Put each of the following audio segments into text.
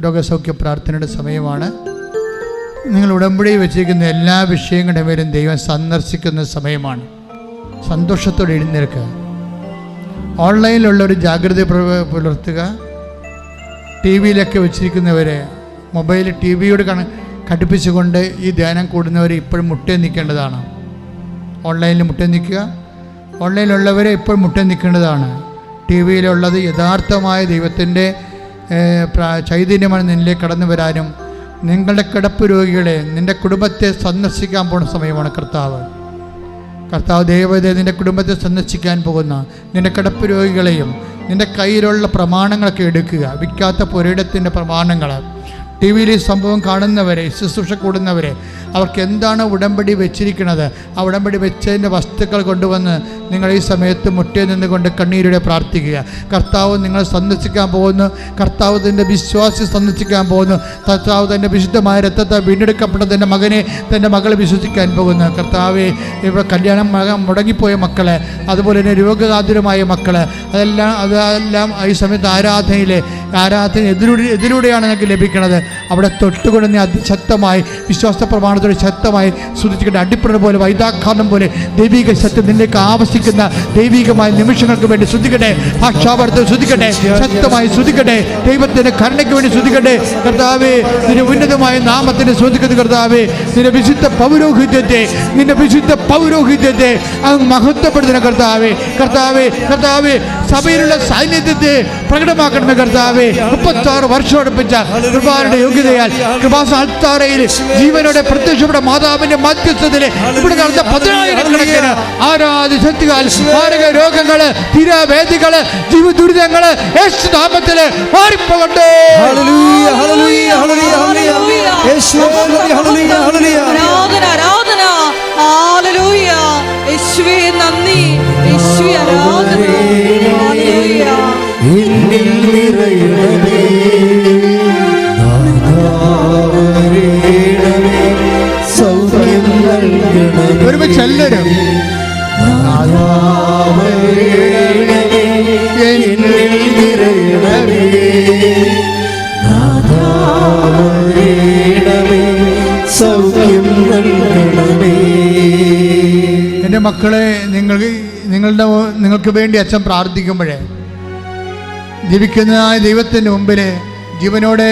രോഗസൗഖ്യ പ്രാർത്ഥനയുടെ സമയമാണ്. നിങ്ങൾ ഉടമ്പടി വെച്ചിരിക്കുന്ന എല്ലാ വിഷയങ്ങളുടെ പേരും ദൈവം സന്ദർശിക്കുന്ന സമയമാണ്. സന്തോഷത്തോടെ എഴുന്നേൽക്കുക. ഓൺലൈനിലുള്ള ഒരു ജാഗ്രത പുല- പുലർത്തുക. ടി വിയിലൊക്കെ വെച്ചിരിക്കുന്നവരെ മൊബൈൽ ടി വിയോട് കണ ഘടിപ്പിച്ചുകൊണ്ട് ഈ ധ്യാനം കൂടുന്നവർ ഇപ്പോഴും മുട്ടേ നിൽക്കേണ്ടതാണ്. ഓൺലൈനിൽ മുട്ടേ നിൽക്കുക. ഓൺലൈനിലുള്ളവരെ ഇപ്പോൾ മുട്ടേ നിൽക്കേണ്ടതാണ്. ടി വിയിലുള്ളത് യഥാർത്ഥമായ ദൈവത്തിന്റെ ചൈതന്യമാണ് നിന്നിലേക്ക് കടന്നു വരാനും നിങ്ങളുടെ കിടപ്പ് രോഗികളെ നിന്റെ കുടുംബത്തെ സന്ദർശിക്കാൻ പോകുന്ന സമയമാണ് കർത്താവ്. കർത്താവ് ദൈവത്തെ നിന്റെ കുടുംബത്തെ സന്ദർശിക്കാൻ പോകുന്ന നിന്റെ കിടപ്പ് രോഗികളെയും നിന്റെ കയ്യിലുള്ള പ്രമാണങ്ങളൊക്കെ എടുക്കുക. വിൽക്കാത്ത പുരയിടത്തിന്റെ പ്രമാണങ്ങൾ ടി വിയിൽ ഈ സംഭവം കാണുന്നവരെ ശുശ്രൂഷ കൂടുന്നവരെ അവർക്ക് എന്താണ് ഉടമ്പടി വെച്ചിരിക്കുന്നത്? ആ ഉടമ്പടി വെച്ചതിന്റെ വസ്തുക്കൾ കൊണ്ടുവന്ന് നിങ്ങൾ ഈ സമയത്ത് മുട്ടേ നിന്നുകൊണ്ട് കണ്ണീരോടെ പ്രാർത്ഥിക്കുക. കർത്താവ് നിങ്ങൾ സന്ദർശിക്കാൻ പോകുന്നു. കർത്താവ് തന്റെ വിശ്വാസി സന്ദർശിക്കാൻ പോകുന്നു. കർത്താവ് തന്റെ വിശുദ്ധമായ രക്തത്തെ വീണ്ടെടുക്കപ്പെട്ട തന്റെ മകനെ തന്റെ മകളെ വിശ്വസിക്കാൻ പോകുന്നു. കർത്താവ് ഇവിടെ കല്യാണം മക മുടങ്ങിപ്പോയ മക്കളെ അതുപോലെ തന്നെ രോഗകാതുരമായ മക്കളെ അതെല്ലാം അതെല്ലാം ഈ സമയത്ത് ആരാധനയിലെ ആരാധന എതിലൂടെ എതിലൂടെയാണ് നിങ്ങൾക്ക് ലഭിക്കുന്നത്. അവിടെ തൊട്ടുകൊണ്ട് നീ അതിശക്തമായി വിശ്വാസ പ്രമാണത്തോടെ ശക്തമായി സൂചിച്ചിട്ട് അടിപ്പണ പോലെ വൈദാഘാതം പോലെ ദൈവിക ശക്തി നിന്നേക്ക് ആവശ്യിക്കുന്ന ദൈവികമായ നിമിഷങ്ങൾക്ക് വേണ്ടി ശ്രദ്ധിക്കട്ടെ ഭാഷാപരത്തിൽ ശ്രദ്ധിക്കട്ടെ ശക്തമായി ശ്രദ്ധിക്കട്ടെ ദൈവത്തിന്റെ കരുണയ്ക്ക് വേണ്ടി ശ്രദ്ധിക്കട്ടെ കർത്താവേ നിന്റെ ഉന്നതമായ നാമത്തിന് ശ്രദ്ധിക്കുന്നത് കർത്താവേ. നിന്റെ വിശുദ്ധ പൗരോഹിത്യത്തെ നിന്റെ വിശുദ്ധ പൗരോഹിത്യത്തെ അങ്ങ് മഹത്വപ്പെടുത്തുന്ന കർത്താവേ. കർത്താവേ കർത്താവേ സഭയിലുള്ള സാന്നിധ്യത്തെ പ്രകടമാക്കണമേ കർത്താവേ. മുപ്പത്തി ആറ് വർഷം അടുപ്പിച്ച കൃപാരുടെ യോഗ്യതയാൽ കൃപാസ അൽത്താരയിൽ ജീവനോടെ പ്രത്യക്ഷപ്പെട്ട മാതാവിന്റെ മധ്യസ്ഥത്തിലെ ഇവിടെ നടന്ന പതിനായിരക്കണക്കിന് ആരാധി ശക്തികൾ മാരക രോഗങ്ങൾ തീരാവേദികൾ ജീവ ദുരിതങ്ങൾ യേശു നാമത്തിൽ മാറിപ്പോകട്ടെ മക്കളെ നിങ്ങൾ നിങ്ങളുടെ നിങ്ങൾക്ക് വേണ്ടി അച്ഛൻ പ്രാർത്ഥിക്കുമ്പോഴേ ജീവിക്കുന്നതായ ദൈവത്തിന്റെ മുമ്പിൽ ജീവനോടെ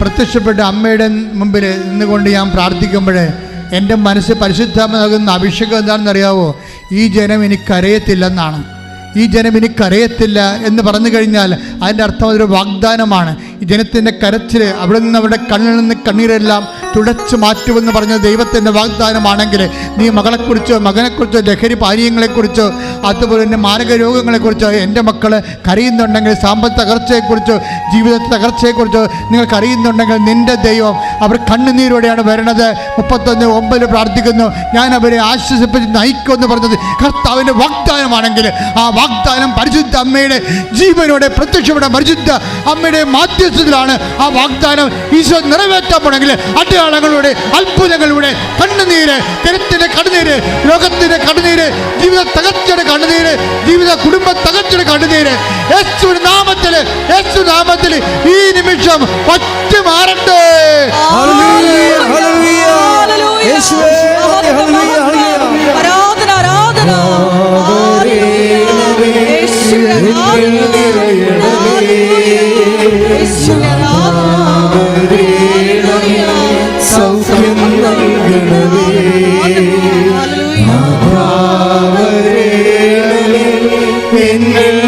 പ്രത്യക്ഷപ്പെട്ട അമ്മയുടെ മുമ്പിൽ നിന്നുകൊണ്ട് ഞാൻ പ്രാർത്ഥിക്കുമ്പോഴേ എന്റെ മനസ്സ് പരിശുദ്ധമാകുന്ന അഭിഷേകം എന്താണെന്ന് അറിയാവോ ഈ ജനം എനിക്കറിയത്തില്ലെന്നാണ് ഈ ജനം എനിക്കറിയത്തില്ല എന്ന് പറഞ്ഞു കഴിഞ്ഞാൽ അതിന്റെ അർത്ഥം അതൊരു വാഗ്ദാനമാണ്. ഈ ജനത്തിന്റെ കരച്ചിൽ അവിടെ നിന്ന് അവരുടെ കണ്ണിൽ നിന്ന് കണ്ണീരെല്ലാം തുടച്ചു മാറ്റുമെന്ന് പറഞ്ഞ ദൈവത്തിന്റെ വാഗ്ദാനമാണെങ്കിൽ നീ മകളെക്കുറിച്ചോ മകനെക്കുറിച്ചോ ലഹരി പാനീയങ്ങളെക്കുറിച്ചോ അതുപോലെ തന്നെ മാരക രോഗങ്ങളെക്കുറിച്ചോ എന്റെ മക്കൾ കരയുന്നുണ്ടെങ്കിൽ സാമ്പത്തിക തകർച്ചയെക്കുറിച്ചോ ജീവിത തകർച്ചയെക്കുറിച്ചോ നിങ്ങൾ അറിയുന്നുണ്ടെങ്കിൽ നിന്റെ ദൈവം അവർ കണ്ണുനീരോടെയാണ് വരണത്. മുപ്പത്തൊന്ന് ഒമ്പതിൽ പ്രാർത്ഥിക്കുന്നു. ഞാൻ അവരെ ആശ്വസിപ്പിച്ച് നയിക്കുമെന്ന് പറഞ്ഞത് കർത്താവിന്റെ വാഗ്ദാനമാണെങ്കിൽ ആ വാഗ്ദാനം പരിശുദ്ധ അമ്മയുടെ ജീവനോടെ പ്രത്യക്ഷപ്പെട്ട പരിശുദ്ധ അമ്മയുടെ മാധ്യസ്ഥത്തിലാണ് ആ വാഗ്ദാനം ഈശോ നിറവേറ്റാൻ പോണെങ്കിൽ അടയാളങ്ങളുടെ അത്ഭുതങ്ങളുടെ കണ്ണുനീര് തിരത്തിന്റെ കണ്ണുനീര് ലോകത്തിന്റെ കണ്ണുനീര് ജീവിത തകർച്ചയുടെ കണ്ണുനീര് ജീവിത കുടുംബ തകർച്ചയുടെ കണ്ണുനീര്. യേശു നാമത്തിൽ യേശു നാമത്തിൽ ഈ നിമിഷം പറ്റു മാറട്ടെ എന്നിൽ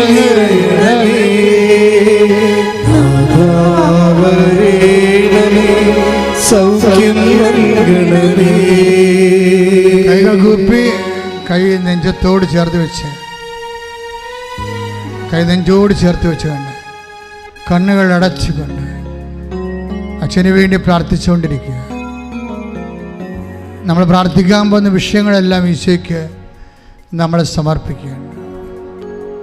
കൈകൾ കൂപ്പി കൈ നെഞ്ചത്തോട് ചേർത്ത് വെച്ച്. കൈ നെഞ്ചോട് ചേർത്ത് വെച്ചുകൊണ്ട് കണ്ണുകൾ അടച്ചുകൊണ്ട് അച്ഛന് വേണ്ടി പ്രാർത്ഥിച്ചുകൊണ്ടിരിക്കുക. നമ്മൾ പ്രാർത്ഥിക്കാൻ പോകുന്ന വിഷയങ്ങളെല്ലാം ഈശോയ്ക്ക് നമ്മളെ സമർപ്പിക്കുകയാണ്.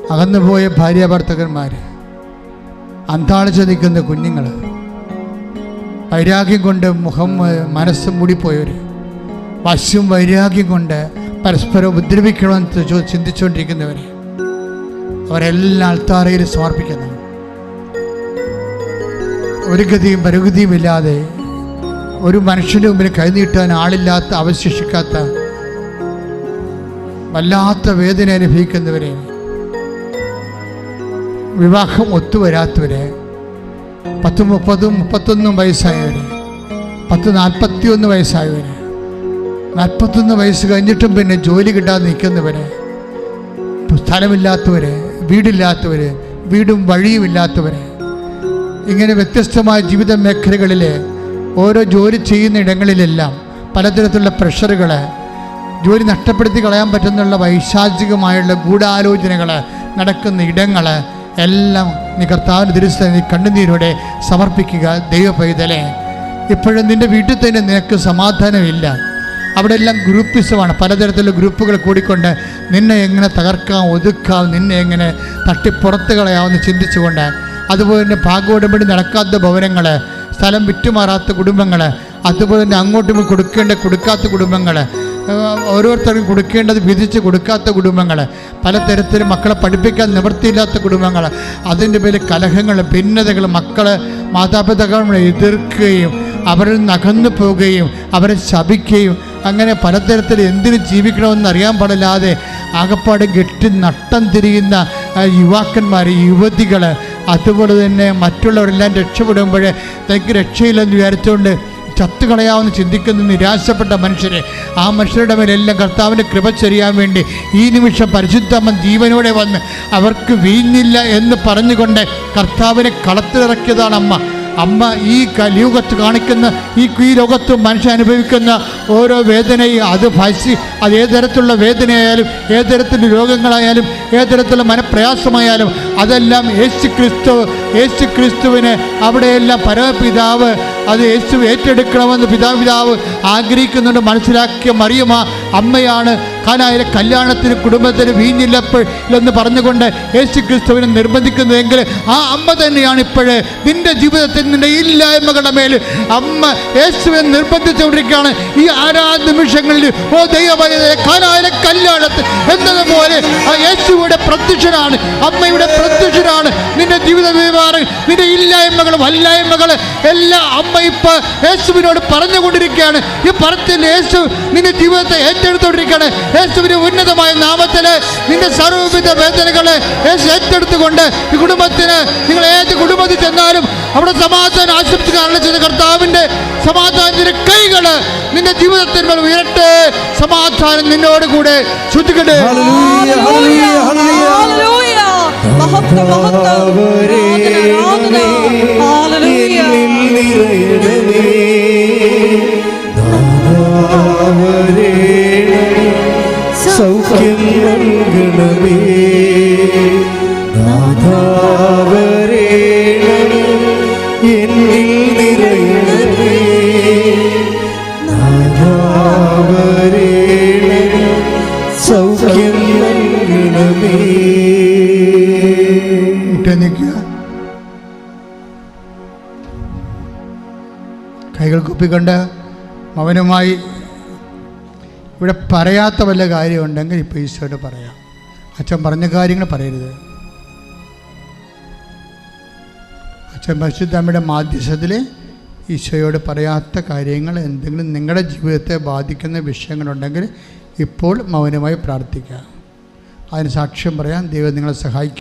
അകന്നുപോയ ഭാര്യ ഭർത്തകന്മാർ അന്താളിച്ച് നിൽക്കുന്ന കുഞ്ഞുങ്ങൾ വൈരാഗ്യം കൊണ്ട് മുഖം മനസ്സ് മൂടിപ്പോയവർ വശ്യം വൈരാഗ്യം കൊണ്ട് പരസ്പരം ഉപദ്രവിക്കണമെന്ന് ചിന്തിച്ചുകൊണ്ടിരിക്കുന്നവർ അവരെല്ലാം അൾത്താറയിൽ സമർപ്പിക്കുന്നു. ഒരു ഗതിയും പരുഗതിയുമില്ലാതെ ഒരു മനുഷ്യന്റെ മുമ്പിൽ കൈനീട്ടാൻ ആളില്ലാത്ത അവശേഷിക്കാത്ത വല്ലാത്ത വേദന അനുഭവിക്കുന്നവരെ വിവാഹം ഒത്തുവരാത്തവരെ പത്ത് മുപ്പതും മുപ്പത്തൊന്നും വയസ്സായവര് പത്ത് നാൽപ്പത്തിയൊന്ന് വയസ്സായവര് നാൽപ്പത്തൊന്ന് വയസ്സ് കഴിഞ്ഞിട്ടും പിന്നെ ജോലി കിട്ടാതെ നിൽക്കുന്നവരെ സ്ഥലമില്ലാത്തവര് വീടില്ലാത്തവര് വീടും വഴിയുമില്ലാത്തവരെ ഇങ്ങനെ വ്യത്യസ്തമായ ജീവിത മേഖലകളിലെ ഓരോ ജോലി ചെയ്യുന്ന ഇടങ്ങളിലെല്ലാം പലതരത്തിലുള്ള പ്രഷറുകൾ ജോലി നഷ്ടപ്പെടുത്തി കളയാൻ പറ്റുന്നുള്ള വൈശാചികമായുള്ള ഗൂഢാലോചനകൾ നടക്കുന്ന ഇടങ്ങൾ എല്ലാം നീ കർത്താവിന് തിരുസ്ഥ നീ കണ്ണുനീരോടെ സമർപ്പിക്കുക ദൈവ പൈതലെ. ഇപ്പോഴും നിന്റെ വീട്ടിൽ തന്നെ നിനക്ക് സമാധാനമില്ല. അവിടെ എല്ലാം ഗ്രൂപ്പിസമാണ് പലതരത്തിലുള്ള ഗ്രൂപ്പുകൾ കൂടിക്കൊണ്ട് നിന്നെ എങ്ങനെ തകർക്കാം ഒതുക്കാം നിന്നെ എങ്ങനെ തട്ടിപ്പുറത്ത് കളയാമെന്ന് ചിന്തിച്ചുകൊണ്ട് അതുപോലെ തന്നെ ഭാഗോടമ്പടി നടക്കാത്ത ഭവനങ്ങൾ സ്ഥലം വിറ്റുമാറാത്ത കുടുംബങ്ങൾ അതുപോലെ തന്നെ അങ്ങോട്ടും കൊടുക്കേണ്ട കൊടുക്കാത്ത കുടുംബങ്ങൾ ഓരോരുത്തർക്കും കൊടുക്കേണ്ടത് വിധിച്ച് കൊടുക്കാത്ത കുടുംബങ്ങൾ പലതരത്തിലും മക്കളെ പഠിപ്പിക്കാൻ നിവൃത്തിയില്ലാത്ത കുടുംബങ്ങൾ അതിന്റെ പേരിൽ കലഹങ്ങൾ ഭിന്നതകൾ മക്കൾ മാതാപിതാക്കളെ എതിർക്കുകയും അവരിൽ നകന്നു പോവുകയും അവരെ ശപിക്കുകയും അങ്ങനെ പലതരത്തിൽ എന്തിനു ജീവിക്കണമെന്ന് അറിയാൻ പാടില്ലാതെ ആകപ്പാട് കെട്ടി നട്ടം തിരിയുന്ന യുവാക്കന്മാർ യുവതികൾ അതുപോലെ തന്നെ മറ്റുള്ളവരെല്ലാം രക്ഷപ്പെടുമ്പോൾ തനിക്ക് രക്ഷയില്ലെന്ന് വിചാരിച്ചുകൊണ്ട് ചത്തുകളയാമെന്ന് ചിന്തിക്കുന്ന നിരാശപ്പെട്ട മനുഷ്യരെ ആ മനുഷ്യരുടെ മേലെല്ലാം കർത്താവിന്റെ കൃപ ചെറിയാൻ വേണ്ടി ഈ നിമിഷം പരിശുദ്ധമ്മൻ ജീവനോടെ വന്ന് അവർക്ക് വീഞ്ഞില്ല എന്ന് പറഞ്ഞുകൊണ്ട് കർത്താവിനെ കളത്തിലിറക്കിയതാണ് അമ്മ. അമ്മ ഈ കലിയുഗത്ത് കാണിക്കുന്ന ഈ ഈ ലോകത്ത് മനുഷ്യൻ അനുഭവിക്കുന്ന ഓരോ വേദനയും അത് ഭസി അത് തരത്തിലുള്ള വേദനയായാലും ഏത് തരത്തിലുള്ള രോഗങ്ങളായാലും ഏത് തരത്തിലുള്ള മനപ്രയാസമായാലും അതെല്ലാം യേശു ക്രിസ്തു യേശു ക്രിസ്തുവിന് അവിടെയെല്ലാം പരമപിതാവ് അത് യേശു ഏറ്റെടുക്കണമെന്ന് പിതാപിതാവ് ആഗ്രഹിക്കുന്നുണ്ട്. മനസ്സിലാക്കിയ മറിയമ്മ അമ്മയാണ് കാനായിലെ കല്യാണത്തിന് കുടുംബത്തിന് വീഞ്ഞില്ലപ്പോൾ എന്ന് പറഞ്ഞുകൊണ്ട് യേശു ക്രിസ്തുവിനെ നിർബന്ധിക്കുന്നതെങ്കിൽ ആ അമ്മ തന്നെയാണ് ഇപ്പോഴ് നിന്റെ ജീവിതത്തിൽ നിന്റെ ഇല്ലായ്മകളുടെ മേൽ അമ്മ യേശുവിനെ നിർബന്ധിച്ചുകൊണ്ടിരിക്കുകയാണ്. ഈ ആരാ നിമിഷങ്ങളിൽ ഓ ദൈവമായ കാനായിലെ കല്യാണത്തിൽ എന്നതുപോലെ ആ യേശുവിടെ പ്രത്യക്ഷനാണ് അമ്മയുടെ പ്രത്യക്ഷനാണ്. നിന്റെ ജീവിത വ്യവഹാരം നിന്റെ ഇല്ലായ്മകൾ വല്ലായ്മകൾ എല്ലാം അമ്മ ഇപ്പൊ യേശുവിനോട് പറഞ്ഞുകൊണ്ടിരിക്കുകയാണ്. ഈ പറത്തിൽ യേശു നിന്റെ ജീവിതത്തെ ഏറ്റെടുത്തുകൊണ്ടിരിക്കുകയാണ് യേശുവിന്റെ ഉന്നതമായ നാമത്തിൽ നിന്റെ സർവവിധ വേദനകളെ യേശു ഏറ്റെടുത്തുകൊണ്ട് ഈ കുടുംബത്തിന് നിങ്ങൾ ഏത് കുടുംബത്തിൽ ചെന്നാലും അവിടെ സമാധാനം ആശംസിക്കാനുള്ള ചെയ്ത കർത്താവിന്റെ സമാധാനത്തിന്റെ കൈകൾ നിന്റെ ജീവിതത്തിന്മേൽ ഉയരട്ടെ. സമാധാനം നിന്നോട് കൂടെ ശ്രുതിക്കട്ടെ കൈകൾ അവനുമായി ഇവിടെ പറയാത്ത വല്ല കാര്യമുണ്ടെങ്കിൽ ഇപ്പോൾ ഈശോയോട് പറയാം. അച്ഛൻ പറഞ്ഞ കാര്യങ്ങൾ പറയരുത്. അച്ഛൻ പരിശുദ്ധ അമ്മയുടെ മാധ്യസ്ഥത്തിൽ ഈശോയോട് പറയാത്ത കാര്യങ്ങൾ എന്തെങ്കിലും നിങ്ങളുടെ ജീവിതത്തെ ബാധിക്കുന്ന വിഷയങ്ങളുണ്ടെങ്കിൽ ഇപ്പോൾ മൗനമായി പ്രാർത്ഥിക്കുക അതിന് സാക്ഷ്യം പറയാൻ ദൈവം നിങ്ങളെ സഹായിക്കും.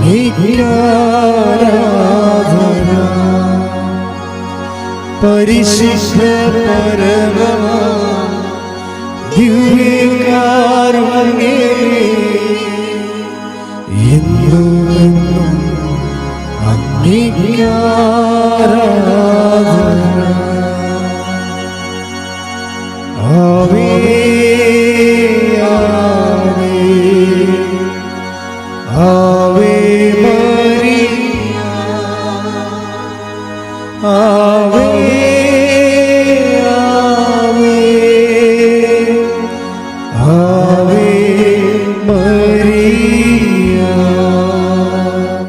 നിത്യാരാധന പരിശുദ്ധ പരമ ദിവ്യകാരുണ്യേ എന്നും അംഗീകാരാധന